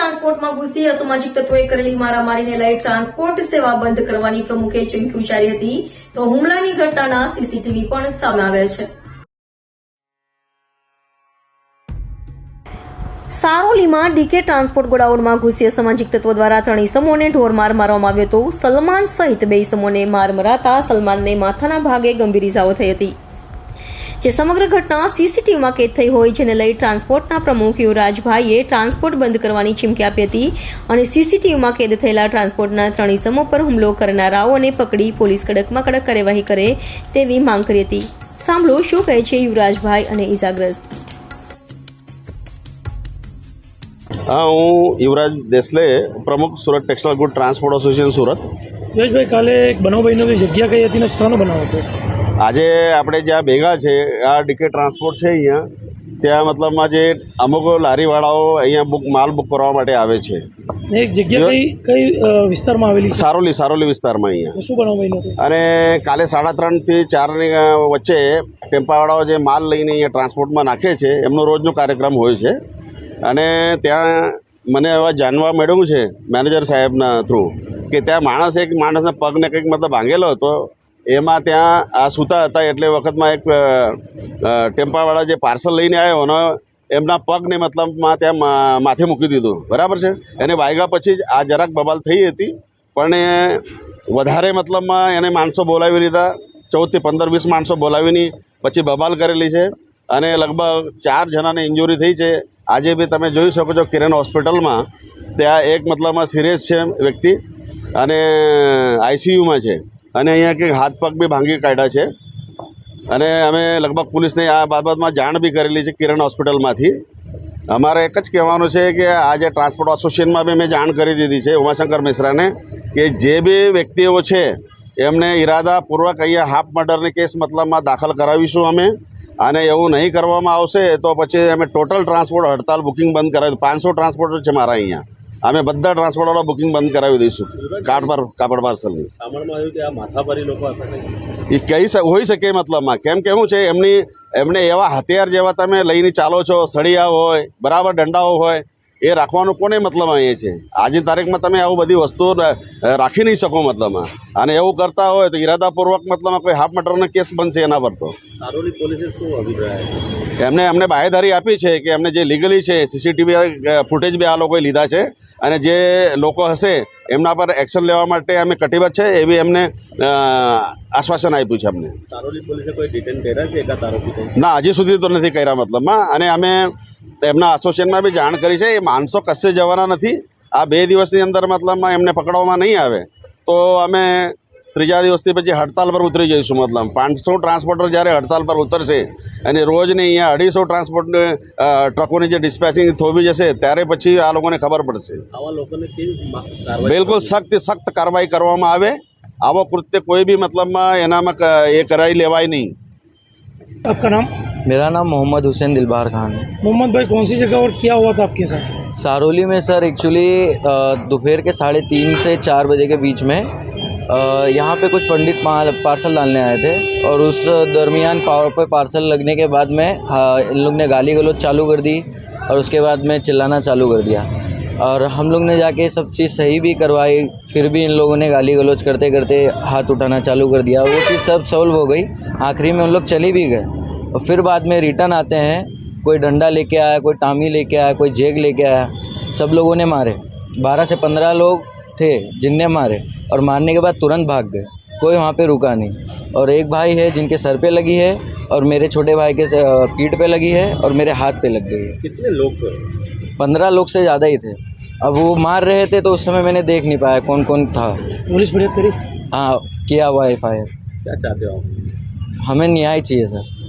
ગોડાઉનમાં ઘૂસી અસામાજિક તત્વોએ કરેલી મારામારીને લઈ ટ્રાન્સપોર્ટ સેવા બંધ કરવાની પ્રમુખે ચીમકી ઉચ્ચારી હતી. તો હુમલાની ઘટનાના સીસીટીવી પણ સામે આવ્યા છે. સારોલીમાં ડીકે ટ્રાન્સપોર્ટ ગોડાઉનમાં ઘૂસી અસામાજિક તત્વો દ્વારા ત્રણ ઇસમોને ઢોરમાર મારવામાં આવ્યો હતો. સલમાન સહિત બે ઇસમોને માર મરાતા સલમાનને માથાના ભાગે ગંભીર ઇજાઓ થઈ હતી. જે સમગ્ર ઘટના સીસીટીવીમાં કેદ થઈ હોય જેને લઈ ટ્રાન્સપોર્ટના પ્રમુખ યુવરાજભાઈએ ટ્રાન્સપોર્ટ બંધ કરવાની ચીમકી આપી હતી અને સીસીટીવીમાં કેદ થયેલા ટ્રાન્સપોર્ટના ત્રણ ઇસમો પર હુમલો કરનારાઓને પકડી પોલીસ કડકમાં કડક કાર્યવાહી કરે તેવી માંગ કરી હતી. સાંભળો શું કહે છે યુવરાજભાઈ અને ઇજાગ્રસ્ત. હા હું યુવરાજ દેસલે પ્રમુખ Surat textile good transport association Surat. Jayeshbhai કાલે એક બનાવ બન્યો જગ્યા કઈ હતી ને સ્થાનો બનાવ હતો આજે આપણે જ્યાં ભેગા છે આ ડીકે ટ્રાન્સપોર્ટ છે અહીંયા ત્યાં મતલબમાં જે અમુક લારીવાળાઓ અહીંયા બુક માલ બુક કરવા માટે આવે છે. એક જગ્યા કઈ કઈ વિસ્તારમાં આવેલી સારોલી સારોલી વિસ્તારમાં અહીંયા. શું બનાવ અને કાલે સાડા ત્રણથી ચારની વચ્ચે ટેમ્પાવાળાઓ જે માલ લઈને અહીંયા ટ્રાન્સપોર્ટમાં નાખે છે એમનો રોજનો કાર્યક્રમ હોય છે. અને ત્યાં મને એવા જાણવા મળ્યું છે મેનેજર સાહેબના થ્રુ કે ત્યાં માણસ એક માણસના પગને કંઈક મતલબ ભાંગેલો હતો એમાં ત્યાં આ સૂતા હતા એટલે વખતમાં એક ટેમ્પાવાળા જે પાર્સલ લઈને આવ્યો અને એમના પગને મતલબમાં ત્યાં માથે મૂકી દીધું. બરાબર છે? એને વાગ્યા પછી જ આ જરાક બબાલ થઈ હતી, પણ એ વધારે મતલબમાં એને માણસો બોલાવી લીધા. ચૌદથી પંદર વીસ માણસો બોલાવીની પછી બબાલ કરેલી છે અને લગભગ ચાર જણાને ઇન્જુરી થઈ છે. આજે બી તમે જોઈ શકો છો કિરણ હોસ્પિટલમાં ત્યાં એક મતલબમાં સિરિયસ છે વ્યક્તિ અને આઈસીયુમાં છે. અને અહીંયા કંઈક હાથ પગ બી ભાંગી કાઢ્યા છે. અને અમે લગભગ પોલીસને આ બાબતમાં જાણ બી કરેલી છે કિરણ હોસ્પિટલમાંથી. અમારે એક જ કહેવાનું છે કે આજે ટ્રાન્સપોર્ટ એસોસિએશનમાં બી મેં જાણ કરી દીધી છે ઉમાશંકર મિશ્રાને, કે જે બી વ્યક્તિઓ છે, એમને ઈરાદાપૂર્વક અહીંયા હાફ મર્ડરની કેસ મતલબમાં દાખલ કરાવીશું અમે. અને એવું નહીં કરવામાં આવશે, તો પછી અમે ટોટલ ટ્રાન્સપોર્ટ હડતાલ બુકિંગ બંધ કરાવી, પાંચસો ટ્રાન્સપોર્ટર છે મારા અહીંયા. અમે બધા ટ્રાન્સપોર્ટવાળા બુકિંગ બંધ કરાવી દઈશું. કાર્ડ પર કાપડ પાર્સલની એ કહી હોઈ શકે મતલબમાં. કેમ કે શું છે એમની એમને એવા હથિયાર જેવા તમે લઈને ચાલો છો સળિયા હોય બરાબર દંડાઓ હોય એ રાખવાનો કોને મતલબ અહીંયા છે? આજની તારીખમાં તમે આવું બધી વસ્તુઓ રાખી નહીં શકો મતલબમાં. અને એવું કરતા હોય તો ઈરાદાપૂર્વક મતલબમાં કોઈ હાફ મટરનો કેસ બનશે એના પર તો. એમને અમને બાહેધારી આપી છે કે એમને જે લીગલી છે સીસીટીવી ફૂટેજ બી આ લોકોએ લીધા છે. અને જે લોકો હશે એમના પર એક્શન લેવા માટે અમે કટિબદ્ધ છે એવી એમને આશ્વાસન આપ્યું છે અમને. ના હજી સુધી તો નથી કર્યા મતલબમાં. અને અમે એમના એસોસિએશનમાં બી જાણ કરી છે એ માણસો કશે જવાના નથી. આ બે દિવસની અંદર મતલબમાં એમને પકડવામાં નહીં આવે. તો અમે ત્રીજા દિવસથી પછી હડતાલ પર ઉતરી જઈશું મતલબ પાંચસો ટ્રાન્સપોર્ટર જ્યારે હડતાલ પર ઉતરશે અને રોજની અહીંયા અઢીસો ટ્રાન્સપોર્ટ અ, ટ્રકોની જે ડિસ્પેચિંગ થોભી જશે ત્યારે પછી આ લોકોને ખબર પડશે આવા લોકોને કેવી મા- કાર્યવાહી બિલકુલ સખ્ત સખ્ત કાર્યવાહી કરવામાં આવે આવો કૃત્ય કોઈ બી મતલબમાં એનામાં ક- એ કરાવી લેવાય નહીં आपका नाम मेरा नाम मोहम्मद हुसैन दिलबार खान है मोहम्मद भाई कौन सी जगह और क्या हुआ था आपके साथ सारोली में सर एक्चुअली दोपहर के साढ़े तीन से चार बजे के बीच में अ, यहाँ पे कुछ पंडित पार्सल डालने आए थे और उस दरमियान पावर पे पार्सल लगने के बाद में इन लोग ने गाली गलोच चालू कर दी और उसके बाद में चिल्लाना चालू कर दिया। और हम लोग ने जाके सब चीज़ सही भी करवाई, फिर भी इन लोगों ने गाली गलोच करते करते हाथ उठाना चालू कर दिया। वो चीज़ सब सॉल्व हो गई। आखिरी में उन लोग चली भी गए। और फिर बाद में रिटर्न आते हैं, कोई डंडा लेके आया, कोई टामी लेके आया, कोई जेग लेके आया, सब लोगों ने मारे। बारह से पंद्रह लोग थे जिनने मारे और मारने के बाद तुरंत भाग गए। कोई वहाँ पे रुका नहीं। और एक भाई है जिनके सर पे लगी है और मेरे छोटे भाई के स- पीठ पे लगी है और मेरे हाथ पे लग गई है। कितने लोग थे? पंद्रह लोग से ज़्यादा ही थे। अब वो मार रहे थे तो उस समय मैंने देख नहीं पाया कौन कौन था। पुलिस फरियाद करी? हाँ किया हुआ एफ़ आई आर। क्या चाहते हो हमें न्याय चाहिए सर।